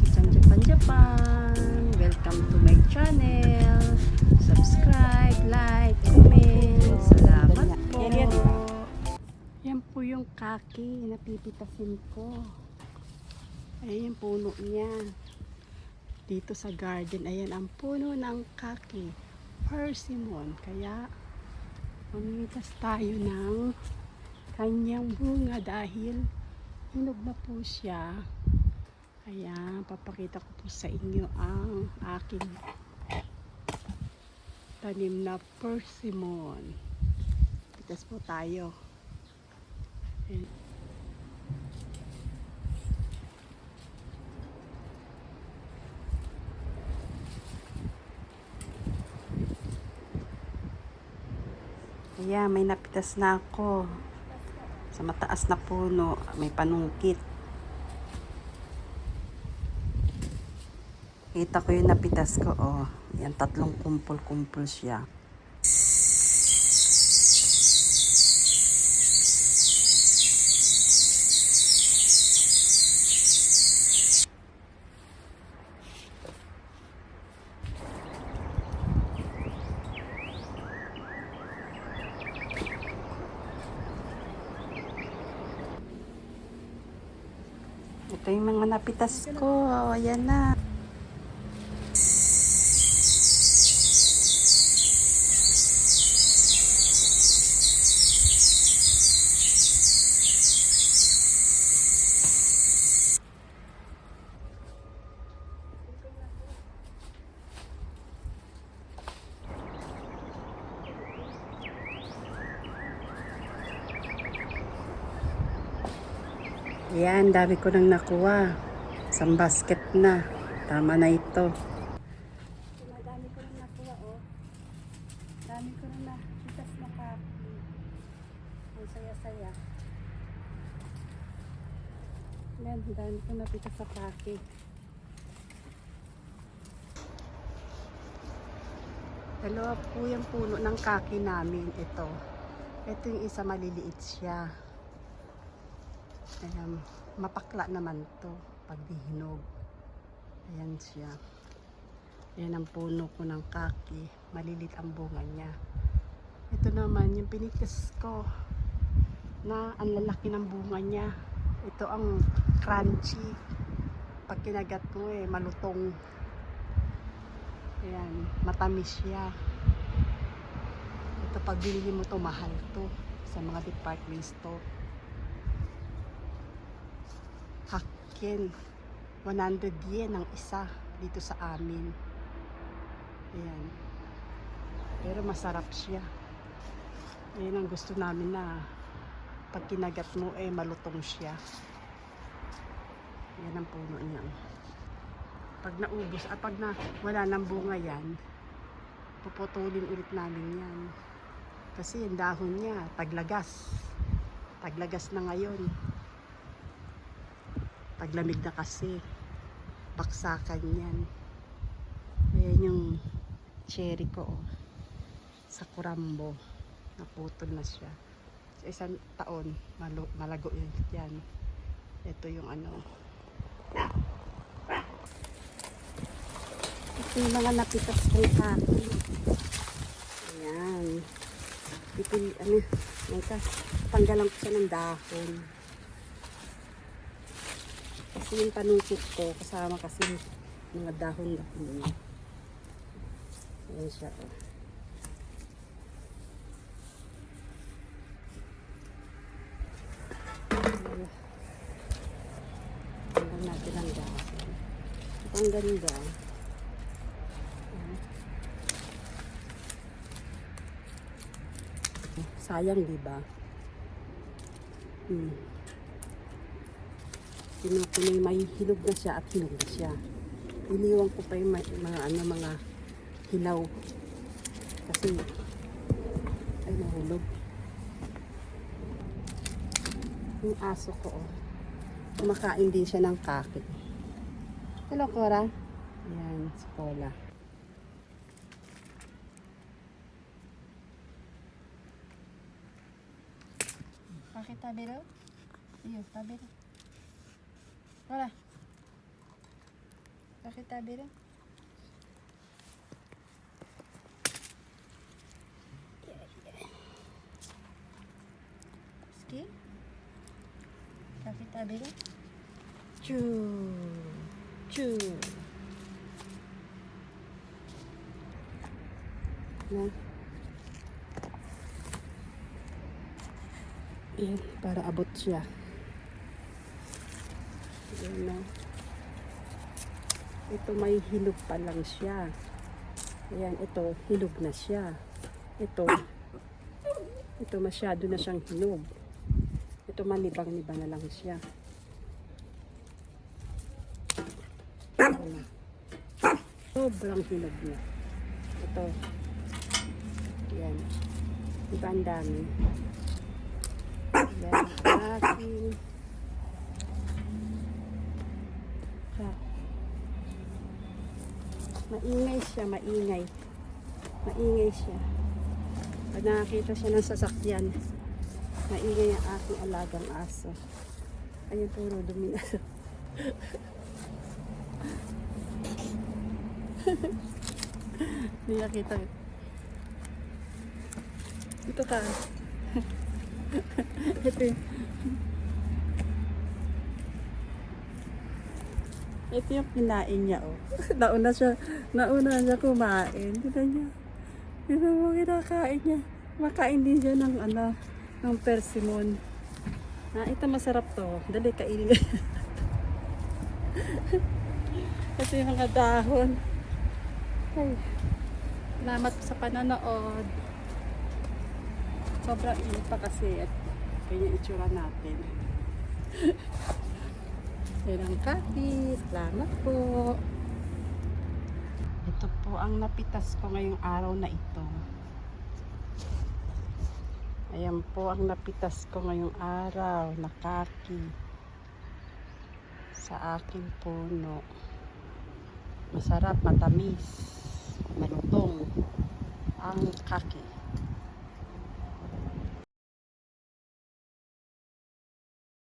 Kisan Japan Japan. Welcome to my channel. Subscribe, like, comment. Salamat po. Yan po yung kaki na pipitasin ko. Ayan yung puno niya. Dito sa garden, ayan ang puno ng kaki. Persimmon. Kaya, mamitas tayo ng kanyang bunga dahil hinog na po siya. Ayan, papakita ko po sa inyo ang aking tanim na persimmon. Pitas po tayo. Ayan. Ayan, may napitas na ako. Sa mataas na puno, may panungkit. Kita ko yung napitas ko, oh. Yan, tatlong kumpul-kumpul siya. Ito yung mga napitas ko. Ayan na. Yan, dami ko nang nakuha. Isang basket na. Tama na ito. Dami ko nang nakuha, oh. Dami ko nang nakitas na kapi. Ang saya-saya. Yan, dami ko napitas sa kapi. Dalawa po yung puno ng kaki namin. Ito. Ito yung isa maliliit siya. Ayan, mapakla naman to pag dihinog. Ayan siya. Ayan ang puno ko ng kaki. Malilit ang bunga niya. Ito naman yung pinikas ko na ang lalaki ng bunga niya. Ito ang crunchy. Pag kinagat mo eh, malutong. Ayan, matamis siya. Ito pag binili mo to, mahal to sa mga department store. Hakken. 100 yen ang isa dito sa amin. Ayan. Pero masarap siya. Ayan ang gusto namin na pag kinagat mo eh malutong siya. Yan ang puno niya. Pag naubos, at pag na, wala nang bunga yan, puputulin ulit namin yan. Kasi yung dahon niya, taglagas. Taglagas na ngayon. Taglamig na kasi. Baksakan yan. Ayan yung cherry ko. Oh. Sa kurambo. Naputol na siya. Sa isang taon, malo, malago yun. Yan. Ito yung ano. Ito yung mga napitas kong kaki. Ayan. Ito yung ano. Ito. Tanggalan ko siya ng dahon. Kasi yung panungkit ko, kasama kasi mga dahon-dahon niya. Ayan siya. Oh. Tanggal natin ang dahon. Ito ang ganda. Ayan. Sayang, di ba? Hmm. Yung may hinog na siya at hinog na siya. Iniwan ko pa yung mga, ano, mga hilaw. Kasi, ay nahulog. Yung aso ko, oh. Kumakain din siya ng kaki. Hello, Cora. Ayan, si Paula. Bakit tabi daw? Iyo, tabi Voilà. Rétablir. Ski. Rétablir. Tchou. Tchou. Bon. Ini para abot siya. Ya. Ayan na. Ito may hilog pa lang siya. Ayan, ito, hilog na siya. Ito, ito masyado na siyang hinog. Ito manibang-niba na lang siya. Sobrang hinog na. Ito. Ayan. Diba ang dami? Ayan. Aking. Maingay siya, maingay. Maingay siya. Pag nakakita siya ng sasakyan, maingay ang aking alagang aso. Ayun, puro dumi na. Hindi nakita. Ito ka. Ito Ito yung kinain niya, oh. nauna siya, nauna siya kumain. Tignan niya. Tignan mo kinakain niya. Makain din siya ng, ano, ng persimmon. Ah, ito masarap to. Dali, kainin. Ito yung mga dahon. Ay, salamat sa pananood. Sobrang init pa kasi at ganyan itsura natin. Yan ang kapi. Salamat po. Ito po ang napitas ko ngayong araw na ito. Ayan po ang napitas ko ngayong araw na kaki sa aking puno. Masarap, matamis, malutong ang kaki.